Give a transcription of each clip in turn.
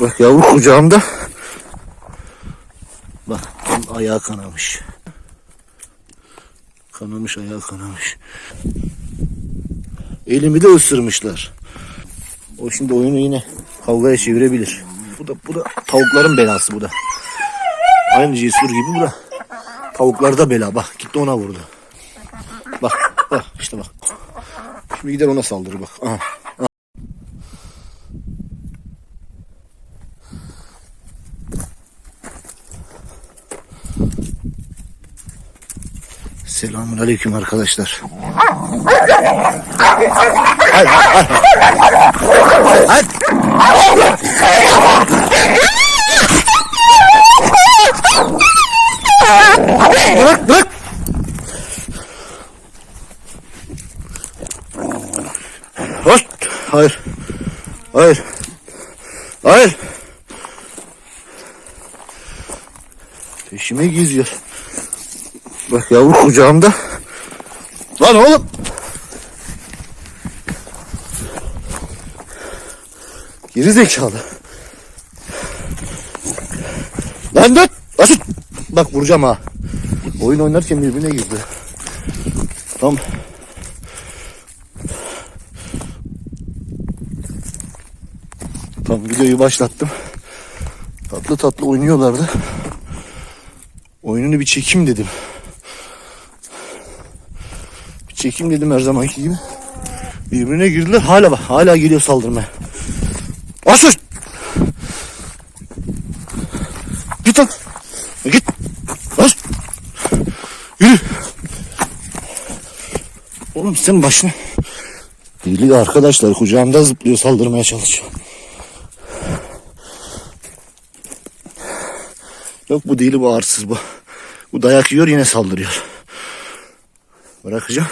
Bak yavru kucağımda. Bak tam ayağı kanamış. Kanamış ayağı kanamış. Elimi de ısırmışlar. O şimdi oyunu yine kavgaya çevirebilir. Bu da bu da tavukların belası bu da. Aynı cesur gibi bu da. Tavuklarda bela bak gitti ona vurdu. Bak bak işte bak. Şimdi gider ona saldırır bak. Aha. aha. Selamun aleyküm arkadaşlar. Hadi hadi hadi. Hadi. Bırak bırak. Hoş. Hayır. Hayır. Hayır. Peşime geziyor. Bak yavru kucağımda. Lan oğlum. Geri zekalı. Lan dur. Asıl. Bak vuracağım ha. Oyun oynarken birbirine girdi. Tam. Tam videoyu başlattım. Tatlı tatlı oynuyorlardı. Oyununu bir çekim dedim. Bir çekim dedim her zamanki gibi. Birbirine girdiler. Hala bak. Hala geliyor saldırmaya. Asıl. Git lan. Git. As. Yürü. Oğlum sen başına. Deli arkadaşlar kucağımda zıplıyor saldırmaya çalışıyor. Yok bu değil bu arsız bu. Bu dayak yiyor yine saldırıyor. Bırakacağım.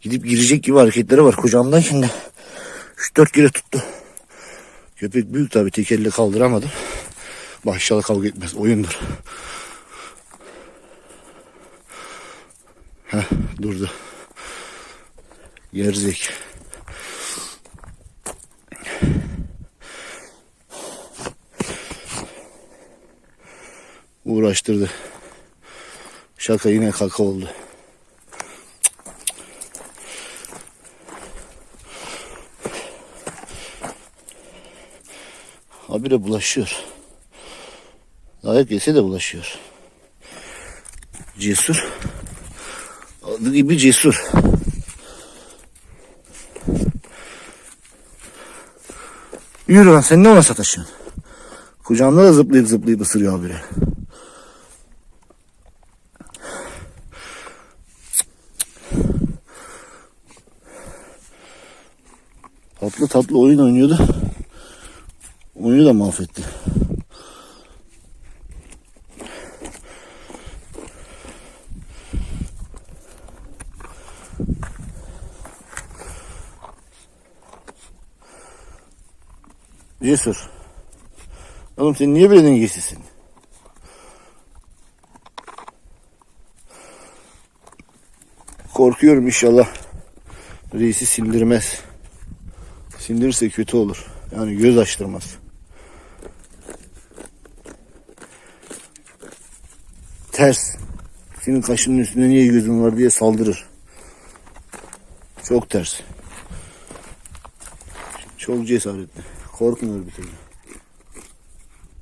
Gidip girecek gibi hareketleri var kucağımdan şimdi. 3-4 kere tuttu. Köpek büyük tabi tek elle kaldıramadım. Başladı kavga etmez oyundur. Heh durdu. Gerzek. Uğraştırdı. Şaka yine kaka oldu. Habire bulaşıyor. Dayak yese de bulaşıyor. Cesur. Adı gibi cesur. Yürü lan sen ne ona sataşıyorsun? Kucağımda da zıplayıp zıplayıp ısırıyor habire. Tatlı tatlı oyun oynuyordu. Oyunu da mahvetti. Cesur. Oğlum sen niye böyle dengesisin? Korkuyorum inşallah reisi sindirmez. Sindirirse kötü olur. Yani göz açtırmaz. Ters. Senin kaşının üstünde niye gözün var diye saldırır. Çok ters. Çok cesaretli. Korkmuyor bir türlü.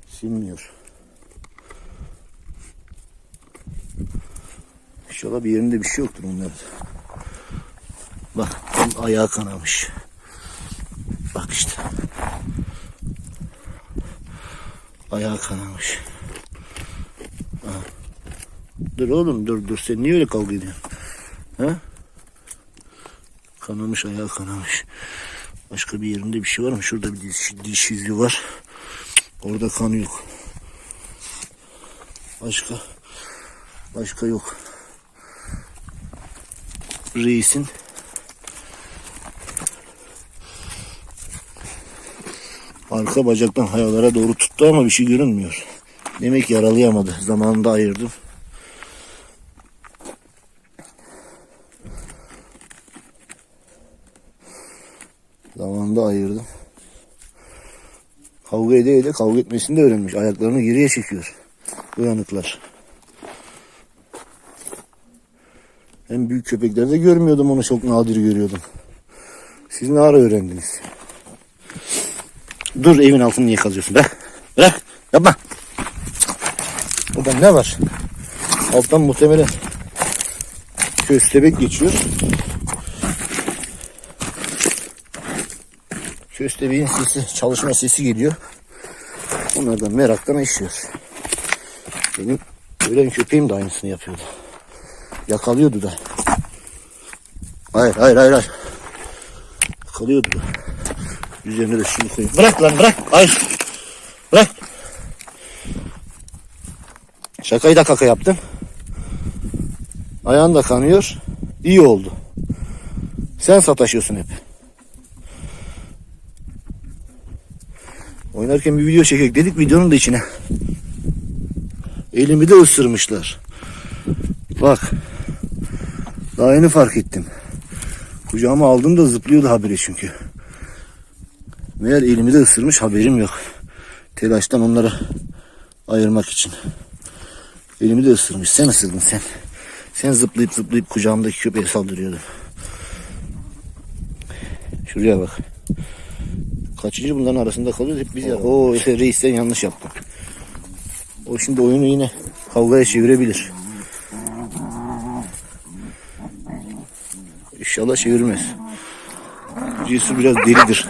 Sinmiyor. İnşallah bir yerinde bir şey yoktur onlarda. Bak ayağı kanamış. Bak işte. Ayağı kanamış. Dur oğlum dur dur sen niye öyle kavga ediyorsun? Ha? Kanamış ayağı kanamış. Başka bir yerinde bir şey var mı? Şurada bir diş, diş izi var. Orada kan yok. Başka başka yok. Reisin arka bacaktan hayalara doğru tuttu ama bir şey görünmüyor. Demek yaralayamadı. Zamanında ayırdım. Zamanında ayırdım. Kavga ede ede kavga etmesini de öğrenmiş. Ayaklarını geriye çekiyor. Uyanıklar. En büyük köpeklerde görmüyordum onu çok nadir görüyordum. Siz ne ara öğrendiniz? Dur evin altını niye kazıyorsun? Bırak. Bırak. Yapma. Orada ne var? Alttan muhtemelen köstebek geçiyor. Köstebeğin sesi, çalışma sesi geliyor. Onlardan meraktan işiyor. Benim ölen köpeğim de aynısını yapıyordu. Yakalıyordu da. Hayır hayır hayır hayır. Yakalıyordu da. Üzerine de şunu koyayım. Bırak lan bırak. Hayır. Bırak. Şakayı da kaka yaptım. Ayağın da kanıyor. İyi oldu. Sen sataşıyorsun hep. Oynarken bir video çekek dedik videonun da içine. Elimi de ısırmışlar. Bak. Daha yeni fark ettim. Kucağıma aldım da zıplıyordu haberi çünkü. Meğer elimi de ısırmış haberim yok. Telaştan onları ayırmak için. Elimi de ısırmış. Sen ısırdın sen. Sen zıplayıp zıplayıp kucağımdaki köpeğe saldırıyordun. Şuraya bak. Kaçıncı bunların arasında kalıyoruz hep biz ya. Oo işte reisten yanlış yaptım. O şimdi oyunu yine kavgaya çevirebilir. İnşallah çevirmez. Cesur biraz delidir.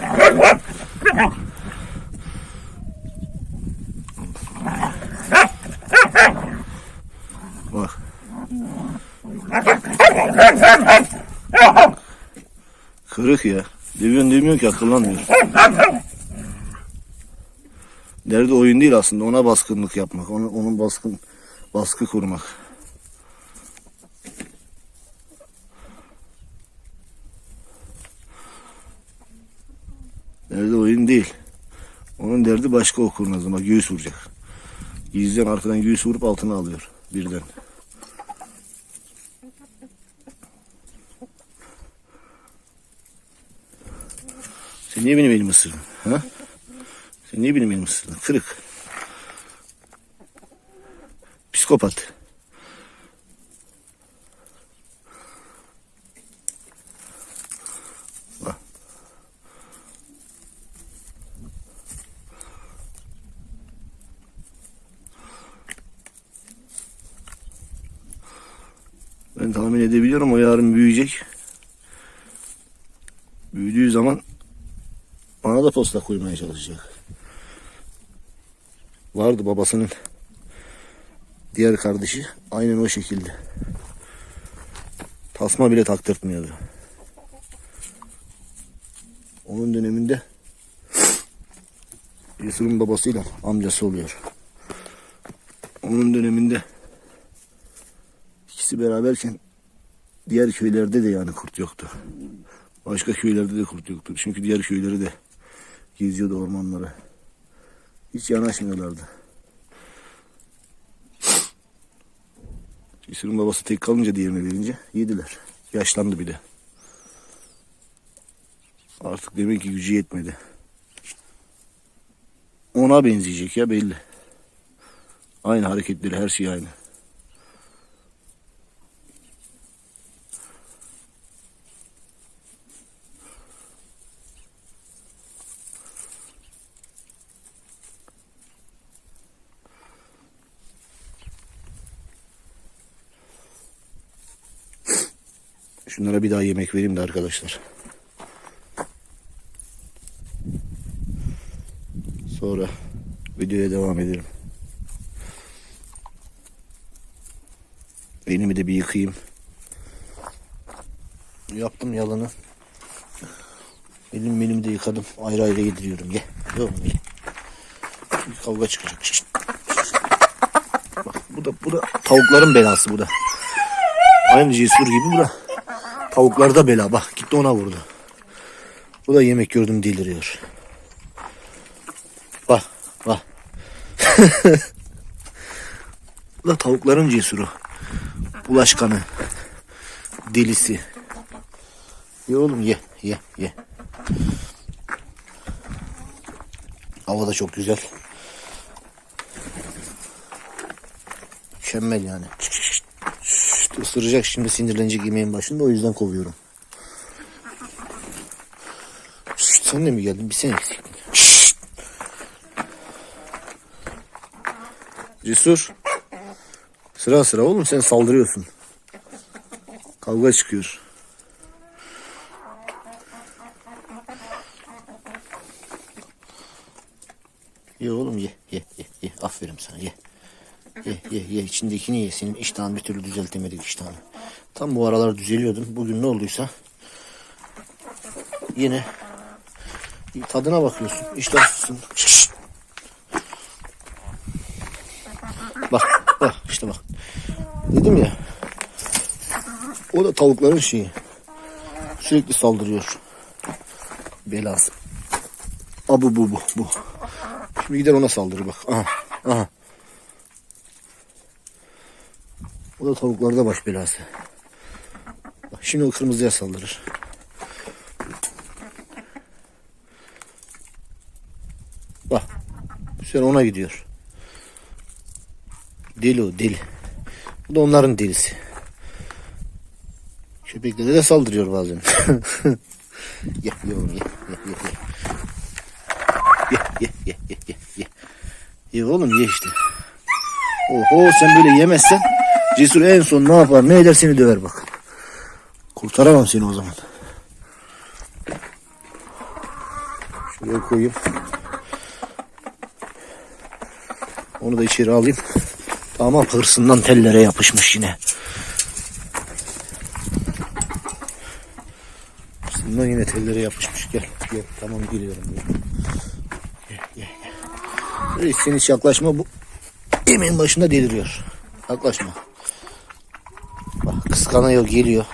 Bak. Kırık ya. Demiyorsun demiyor ki akıllanmıyor. Derdi oyun değil aslında. Ona baskınlık yapmak. Onun, onun baskın baskı kurmak. Derdi oyun değil. Onun derdi başka o kurnazı. Bak göğüs vuracak. Gizliden arkadan göğüs vurup altına alıyor birden. Sen niye benim elimi ısırdın? Ha? Sen niye benim elimi ısırdın? Kırık. Psikopat. Ben tahmin edebiliyorum o yarın büyüyecek. Büyüdüğü zaman posta koymaya çalışacak. Vardı babasının diğer kardeşi aynen o şekilde. Tasma bile taktırtmıyordu. Onun döneminde Cesur'un babasıyla amcası oluyor. Onun döneminde ikisi beraberken diğer köylerde de yani kurt yoktu. Başka köylerde de kurt yoktu. Çünkü diğer köyleri de geziyordu ormanları. Hiç yanaşmıyorlardı. Cesur'un babası tek kalınca diğerine verince yediler. Yaşlandı bir de. Artık demek ki gücü yetmedi. Ona benzeyecek ya belli. Aynı hareketleri her şey aynı. Şunlara bir daha yemek vereyim de arkadaşlar. Sonra videoya devam edelim. Elimi de bir yıkayayım. Yaptım yalanı. Elim elimi de yıkadım. Ayrı ayrı yediriyorum. Ye. Yok ye. Bir kavga çıkacak. Şişt. Bak bu da bu da tavukların belası bu da. Aynı cesur gibi bu da. Tavuklarda bela bak gitti ona vurdu. Bu da yemek gördüm deliriyor. Bak bak. bu da tavukların cesuru. Bulaşkanı. Delisi. Ye oğlum ye ye ye. Hava da çok güzel. Mükemmel yani. Şşt, ısıracak şimdi sinirlenecek yemeğin başında o yüzden kovuyorum. Şşt, sen de mi geldin? Bir sen eksiktin. Şşt. Cesur. Sıra sıra oğlum sen saldırıyorsun. Kavga çıkıyor. Ye oğlum ye ye ye ye. Aferin sana ye. Ye ye içindekini ye. Senin iştahın bir türlü düzeltemedik iştahını. Tam bu aralar düzeliyordum. Bugün ne olduysa yine tadına bakıyorsun. İştahsızsın. Bak bak işte bak. Dedim ya. O da tavukların şeyi. Sürekli saldırıyor. Belası. Abu bu bu bu. Şimdi gider ona saldırır bak. Aha. Aha. Da tavuklarda baş belası. Bak şimdi o kırmızıya saldırır. Bak. Sen ona gidiyor. Deli o deli. Bu da onların delisi. Köpeklere de saldırıyor bazen. ye yavrum ye ye ye ye. Ye ye ye ye ye ye. Ye oğlum ye işte. Oho sen böyle yemezsen Cesur en son ne yapar ne eder seni döver bak. Kurtaramam seni o zaman. Şuraya koyayım. Onu da içeri alayım. Tamam hırsından tellere yapışmış yine. Hırsından yine tellere yapışmış. Gel gel tamam geliyorum. Gel gel gel. Reis sen hiç yaklaşma bu yemeğin başında deliriyor. Yaklaşma. Bak kıskanıyor geliyor.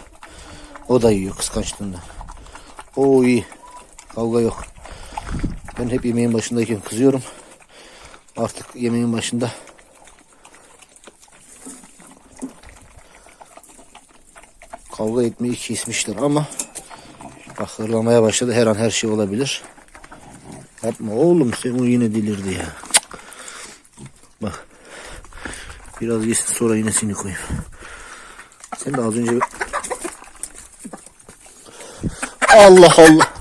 O da yiyor kıskançlığından. O iyi. Kavga yok. Ben hep yemeğin başındayken kızıyorum. Artık yemeğin başında kavga etmeyi kesmişler ama bak hırlamaya başladı. Her an her şey olabilir. Yapma oğlum sen o yine delirdi ya. Bak. Biraz yesin sonra yine seni koyayım. Sen de az önce. Allah Allah.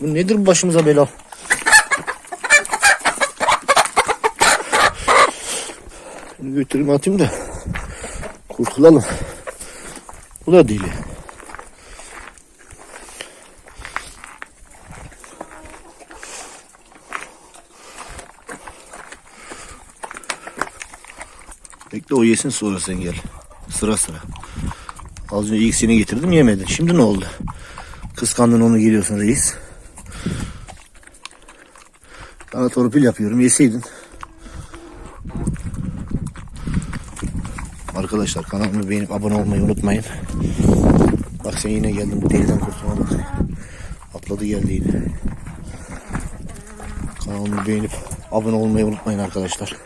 Bu nedir başımıza bela? Şunu götüreyim atayım da kurtulalım. Bu da deli. Bekle o yesin sonra sen gel. Sıra sıra. Az önce ilk seni getirdim yemedin. Şimdi ne oldu? Kıskandın onu geliyorsun reis. Sana torpil yapıyorum yeseydin. Arkadaşlar kanalımı beğenip abone olmayı unutmayın. Bak sen yine geldin deliden kurtulma bak. Atladı geldi yine. Kanalımı beğenip abone olmayı unutmayın arkadaşlar.